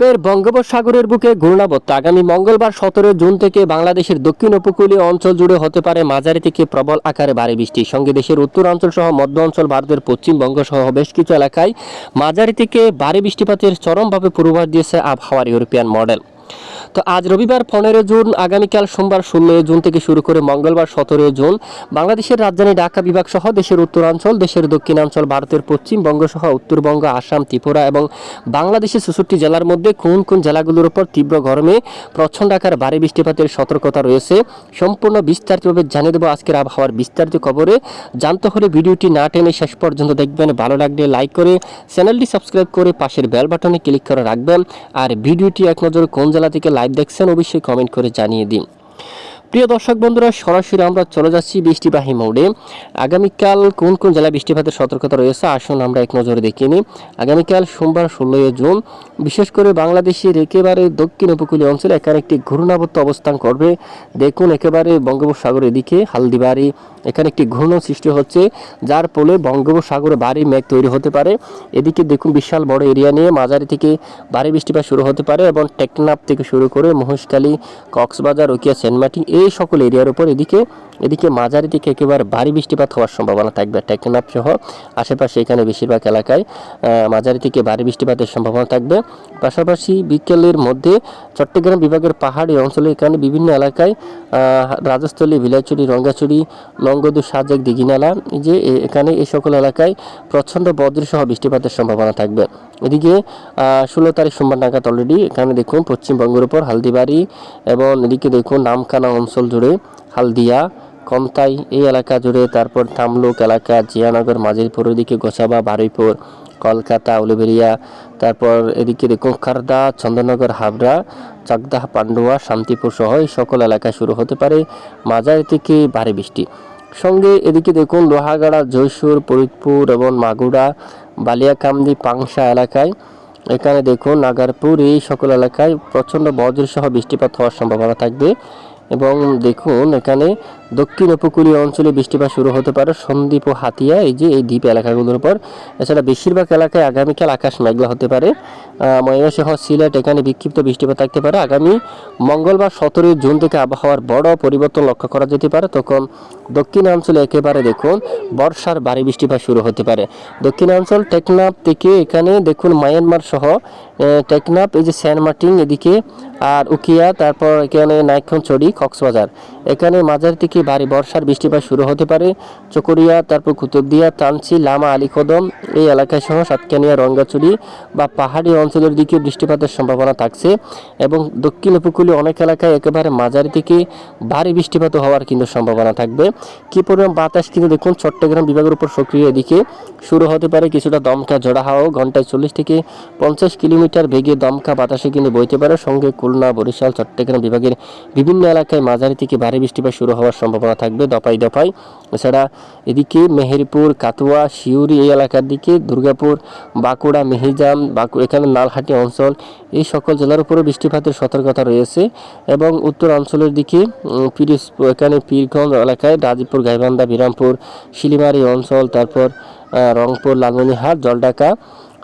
ফের বঙ্গোপসাগরের বুকে ঘূর্ণাবর্ত। আগামী মঙ্গলবার সতেরো জুন থেকে বাংলাদেশের দক্ষিণ উপকূলীয় অঞ্চল জুড়ে হতে পারে মাঝারি থেকে প্রবল আকারে ভারী বৃষ্টির সঙ্গে দেশের উত্তরাঞ্চল সহ মধ্য অঞ্চল, ভারতের পশ্চিমবঙ্গ সহ বেশ কিছু এলাকায় মাঝারি থেকে ভারী বৃষ্টিপাতের চরমভাবে পূর্বাভাস দিয়েছে আবহাওয়ার ইউরোপিয়ান মডেল। তো আজ রবিবার পনেরো জুন, আগামীকাল সোমবার ষোলোই জুন থেকে শুরু করে মঙ্গলবার সতেরোই জুন, বাংলাদেশের রাজধানী ঢাকা বিভাগ সহ দেশের উত্তরাঞ্চল, দেশের দক্ষিণাঞ্চল, ভারতের পশ্চিমবঙ্গ সহ উত্তরবঙ্গ, আসাম, ত্রিপুরা এবং বাংলাদেশের চৌষট্টি জেলার মধ্যে কোন কোন জেলাগুলোর উপর তীব্র গরমে প্রচণ্ড আকার ভারী বৃষ্টিপাতের সতর্কতা রয়েছে, সম্পূর্ণ বিস্তারিতভাবে জানিয়ে দেবো আজকের আবহাওয়ার বিস্তারিত খবরে। জানতে হলে ভিডিওটি না টেনে শেষ পর্যন্ত দেখবেন, ভালো লাগলে লাইক করে চ্যানেলটি সাবস্ক্রাইব করে পাশের বেল বাটনে ক্লিক করে রাখবেন, আর ভিডিওটি এক নজর কোন জেলা থেকে লাইভ দেখছেন অবশ্যই কমেন্ট করে জানিয়ে দিন। প্রিয় দর্শক বন্ধুরা, সরাসরি আমরা চলে যাচ্ছি বৃষ্টিবাহী মোড়ে। আগামীকাল কোন কোন জেলায় বৃষ্টিপাতের সতর্কতা রয়েছে, আসুন আমরা এক নজরে দেখে নিই। আগামীকাল সোমবার ষোলোই জুন, বিশেষ করে বাংলাদেশের একেবারে দক্ষিণ উপকূলীয় অঞ্চলে এখানে একটি ঘূর্ণাবর্ত অবস্থান করবে। দেখুন, একেবারে বঙ্গোপসাগরের দিকে হালদিবাড়ি, এখানে একটি ঘূর্ণ সৃষ্টি হচ্ছে, যার ফলে বঙ্গোপসাগরে ভারী মেঘ তৈরি হতে পারে। এদিকে দেখুন, বিশাল বড় এরিয়া নিয়ে মাঝারি থেকে ভারী বৃষ্টিপাত শুরু হতে পারে এবং টেকনাপ থেকে শুরু করে মহেশখালী, কক্সবাজার ওকিয়া সেন্ট মার্টিন এই সকল এরিয়ার উপর এদিকে এদিকে মাঝারি থেকে একেবারে ভারী বৃষ্টিপাত হওয়ার সম্ভাবনা থাকবে। টেকনাফ সহ আশেপাশে এখানে বেশিরভাগ এলাকায় মাঝারি থেকে ভারী বৃষ্টিপাতের সম্ভাবনা থাকবে। পাশাপাশি বিকেলের মধ্যে চট্টগ্রাম বিভাগের পাহাড়ি অঞ্চলে এখানে বিভিন্ন এলাকায় রাজস্থলী, বিলাইচুরি, রঙ্গাচুরি লঙ্গদু সাজেক, দিঘিনালা যে এখানে এই সকল এলাকায় প্রচণ্ড বজ্রসহ বৃষ্টিপাতের সম্ভাবনা থাকবে। এদিকে ষোলো তারিখ সোমবার নাগাদ অলরেডি এখানে দেখুন পশ্চিমবঙ্গের উপর হালদিবাড়ি এবং এদিকে দেখুন নামখানা অঞ্চল জুড়ে হালদিয়া, কমতাই এই এলাকা জুড়ে, তারপর তামলুক এলাকা, জিয়ানগর মাঝিরপুর এদিকে গোসাবা, বারুইপুর, কলকাতা, উলুবেরিয়া, তারপর এদিকে দেখুন খারদা, চন্দননগর, হাবড়া, চাকদাহ, পান্ডুয়া, শান্তিপুর সহ এই সকল এলাকায় শুরু হতে পারে। মাঝারি থেকে ভারী বৃষ্টি। সঙ্গে এদিকে দেখুন লোহাগাড়া, জয়সুর, ফরিদপুর এবং মাগুড়া বালিয়াকান্দি, পাংশা এলাকায়। এখানে দেখুন নাগারপুর এই সকল এলাকায় প্রচণ্ড বজ্রসহ বৃষ্টিপাত হওয়ার সম্ভাবনা থাকবে। এবং দেখুন এখানে দক্ষিণ উপকূলীয় অঞ্চলে বৃষ্টিপাত শুরু হতে পারে। সন্দ্বীপ ও হাতিয়া এই যে এই দ্বীপ এলাকাগুলোর উপর। এছাড়া বেশিরভাগ এলাকায় আগামীকাল আকাশ মেঘলা হতে পারে। ময়মনসিংহ সিলেট এখানে বিক্ষিপ্ত বৃষ্টিপাত থাকতে পারে। আগামী মঙ্গলবার সতেরোই জুন থেকে আবহাওয়ার বড় পরিবর্তন লক্ষ্য করা যেতে পারে। তখন দক্ষিণাঞ্চলে একেবারে দেখুন বর্ষার ভারী বৃষ্টিপাত শুরু হতে পারে। দক্ষিণাঞ্চল টেকনাফ থেকে এখানে দেখুন মায়ানমার সহ আহ, টেকনাফ এই যে সেন্ট মার্টিন এদিকে আর উকিয়া, তারপর এখানে নাইক্ষণচড়ি কক্সবাজার। এখানে মাঝারি থেকে ভারী বর্ষার বৃষ্টিপাত শুরু হতে পারে। চকরিয়া, তারপর কুতুবদিয়া, তানসি, লামা, আলীকদম এই এলাকায় সহ সাতকানিয়া, রঙ্গাচুরি বা পাহাড়ি অঞ্চলের দিকে বৃষ্টিপাতের সম্ভাবনা থাকছে এবং দক্ষিণ উপকূলীয় অনেক এলাকায় একেবারে মাঝারি থেকে ভারী বৃষ্টিপাত হওয়ার কিন্তু সম্ভাবনা থাকবে। কি পরিমাণ বাতাস কিন্তু দেখুন চট্টগ্রাম বিভাগের উপর সক্রিয় এদিকে শুরু হতে পারে কিছুটা দমকা জোড়া হাওয়া ঘন্টায় চল্লিশ থেকে পঞ্চাশ কিলোমিটার বেগে দমকা বাতাসে কিন্তু বইতে পারে। সঙ্গে খুলনা, বরিশাল, চট্টগ্রাম বিভাগের বিভিন্ন এলাকায় মাঝারি থেকে ভারী বৃষ্টিপাত শুরু হওয়ার সম্ভাবনা থাকবে দফায় দফায়। এছাড়া এদিকে মেহেরপুর কাতুয়া শিউরি এই এলাকার দিকে, দুর্গাপুর, বাঁকুড়া মেহিজাম বাঁকু, এখানে নালহাটি অঞ্চল, এই সকল জেলার উপরে বৃষ্টিপাতের সতর্কতা রয়েছে এবং উত্তর অঞ্চলের দিকে পিরিস, এখানে পীরগঞ্জ এলাকায় রাজীবপুর গাইবান্ধা, বিরামপুর, শিলিমারি অঞ্চল, তারপর রংপুর লালমনিহাট জলঢাকা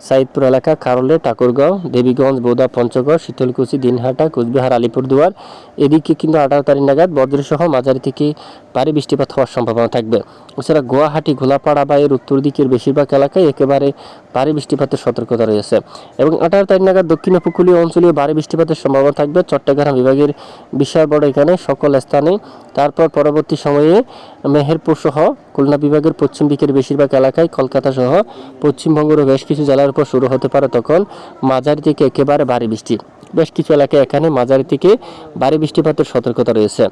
সাইদপুর এলাকা কারলে ঠাকুরগাঁও, দেবীগঞ্জ বোদা পঞ্চগড়, শীতলকুচি, দিনহাটা, কোচবিহার, আলিপুরদুয়ার। এদিকে কিন্তু আঠারো তারিখ নাগাদ বজ্রসহ মাঝারি থেকে ভারী বৃষ্টিপাত হওয়ার সম্ভাবনা থাকবে। এছাড়া গুয়াহাটি ঘোলাপাড়া বা এর উত্তর দিকের বেশিরভাগ এলাকায় একেবারে ভারী বৃষ্টিপাতের সতর্কতা রয়েছে। এবং আঠারো তারিখ নাগাদ দক্ষিণ উপকূলীয় অঞ্চলে ভারী বৃষ্টিপাতের সম্ভাবনা থাকবে। চট্টগ্রাম বিভাগের বিশাল বড় এখানে সকল স্থানে। তারপর পরবর্তী সময়ে মেহেরপুর সহ খুলনা বিভাগের পশ্চিম দিকের বেশিরভাগ এলাকায় কলকাতা সহ পশ্চিমবঙ্গের বেশ কিছু জেলার উপর শুরু হতে পারে তখন মাঝারি থেকে একেবারে ভারী বৃষ্টি। বেশ কিছু এলাকায় এখানে মাঝারি থেকে ভারী বৃষ্টিপাতের সতর্কতা রয়েছে।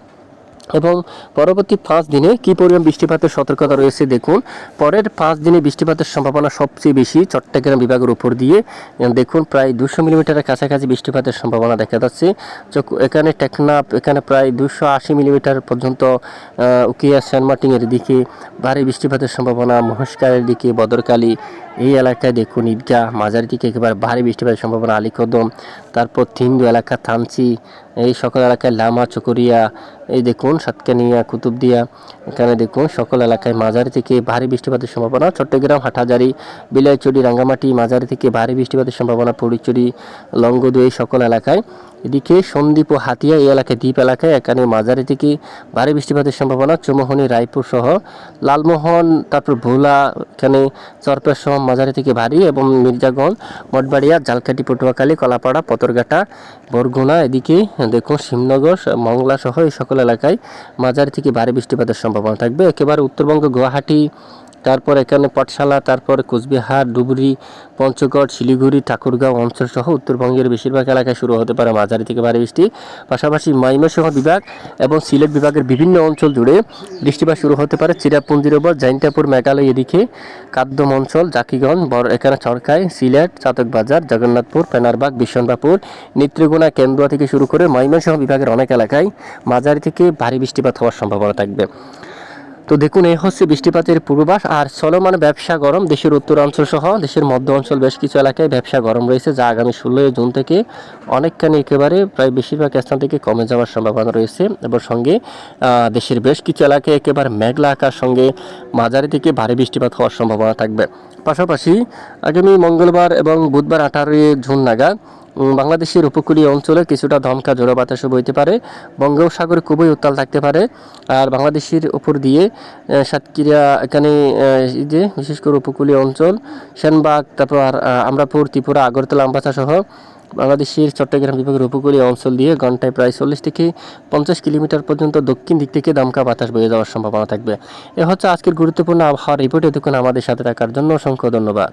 এবং পরবর্তী পাঁচ দিনে কি পরিমাণ বৃষ্টিপাতের সতর্কতা রয়েছে দেখুন। পরের পাঁচ দিনে বৃষ্টিপাতের সম্ভাবনা সবচেয়ে বেশি চট্টগ্রাম বিভাগের উপর দিয়ে। দেখুন, প্রায় দুশো মিলিমিটারের কাছাকাছি বৃষ্টিপাতের সম্ভাবনা দেখা যাচ্ছে। এখানে টেকনাফ, এখানে প্রায় দুশো আশি মিলিমিটার পর্যন্ত উকিয়া সেন্ট মার্টিনের দিকে ভারী বৃষ্টিপাতের সম্ভাবনা মহেশকারের দিকে বদরকালী এই এলাকায় দেখুন, ঈদগাহ মাঝারি দিকে একেবারে ভারী বৃষ্টিপাতের সম্ভাবনা, আলীকদম, তারপর থিন্দু এলাকা, থানচি এই সকল এলাকায় লামা, চকরিয়া, এই দেখুন সাতকানিয়া, কুতুবদিয়া, এখানে দেখুন সকল এলাকায় মাঝারি থেকে ভারী বৃষ্টিপাতের সম্ভাবনা। চট্টগ্রাম, হাটহাজারি, বিলাইচুরি, রাঙ্গামাটি, মাঝারি থেকে ভারী বৃষ্টিপাতের সম্ভাবনা। পড়িচুরি লঙ্গদু এই সকল এলাকায় এদিকে সন্দ্বীপ ও হাতিয়া এই এলাকায় দ্বীপ এলাকায়, এখানে মাঝারি থেকে ভারী বৃষ্টিপাতের সম্ভাবনা চৌমোহনী রায়পুর সহ লালমোহন, তারপর ভোলা, এখানে চরপের সহ মাঝারি থেকে ভারী এবং মির্জাগঞ্জ, মঠবাড়িয়া জালকাটি পটুয়াখালী, কলাপাড়া, পতরঘাটা, বরগুনা, এদিকে দেখুন শিবনগর, মংলা সহ এই সকল এলাকায় মাঝারি থেকে ভারী বৃষ্টিপাতের সম্ভাবনা থাকবে। একেবারে উত্তরবঙ্গ, গুয়াহাটি তারপর এখানে পাঠশালা, তারপর কোচবিহার, ডুবুরি, পঞ্চগড়, শিলিগুড়ি, ঠাকুরগাঁও অঞ্চল সহ উত্তরবঙ্গের বেশিরভাগ এলাকায় শুরু হতে পারে মাঝারি থেকে ভারী বৃষ্টি। পাশাপাশি ময়মনসিংহ বিভাগ এবং সিলেট বিভাগের বিভিন্ন অঞ্চল জুড়ে বৃষ্টিপাত শুরু হতে পারে। চিরাপুঞ্জির ওপর জাইন্টাপুর মেঘালয় এদিকে কাদ্যম অঞ্চল, জাকিগঞ্জ, বড় এখানে চরকায় সিলেট চাতকবাজার জগন্নাথপুর, পেনারবাগ বিশ্বনাথপুর নেত্রীগুনা কেন্দ্র থেকে শুরু করে ময়মনসিংহ বিভাগের অনেক এলাকায় মাঝারি থেকে ভারী বৃষ্টিপাত হওয়ার সম্ভাবনা থাকবে। তো দেখুন, এই হচ্ছে বৃষ্টিপাতের পূর্বাভাস। আর চলমান ব্যবসা গরম, দেশের উত্তরাঞ্চল সহ দেশের মধ্য অঞ্চল বেশ কিছু এলাকায় ব্যবসা গরম রয়েছে, যা আগামী ষোলোই জুন থেকে অনেকখানি একেবারে প্রায় বেশিরভাগ স্থান থেকে কমে যাওয়ার সম্ভাবনা রয়েছে। এবং সঙ্গে দেশের বেশ কিছু এলাকায় একেবারে মেঘলা আকার সঙ্গে মাঝারি থেকে ভারী বৃষ্টিপাত হওয়ার সম্ভাবনা থাকবে। পাশাপাশি আগামী মঙ্গলবার এবং বুধবার আঠারোই জুন নাগাদ বাংলাদেশের উপকূলীয় অঞ্চলে কিছুটা ধমকা, জোড়া বাতাসও বইতে পারে। বঙ্গোপসাগর খুবই উত্তাল থাকতে পারে। আর বাংলাদেশের উপর দিয়ে সাতক্ষীরা, এখানে যে বিশেষ করে উপকূলীয় অঞ্চল, সেনবাগ, তারপর আমরাপুর, ত্রিপুরা, আগরতলা আমবাসা সহ বাংলাদেশের চট্টগ্রাম বিভাগের উপকূলীয় অঞ্চল দিয়ে ঘন্টায় প্রায় চল্লিশ থেকে পঞ্চাশ কিলোমিটার পর্যন্ত দক্ষিণ দিক থেকে দমকা বাতাস বয়ে যাওয়ার সম্ভাবনা থাকবে। এ হচ্ছে আজকের গুরুত্বপূর্ণ আবহাওয়া রিপোর্ট এতক্ষণ আমাদের সাথে থাকার জন্য অসংখ্য ধন্যবাদ।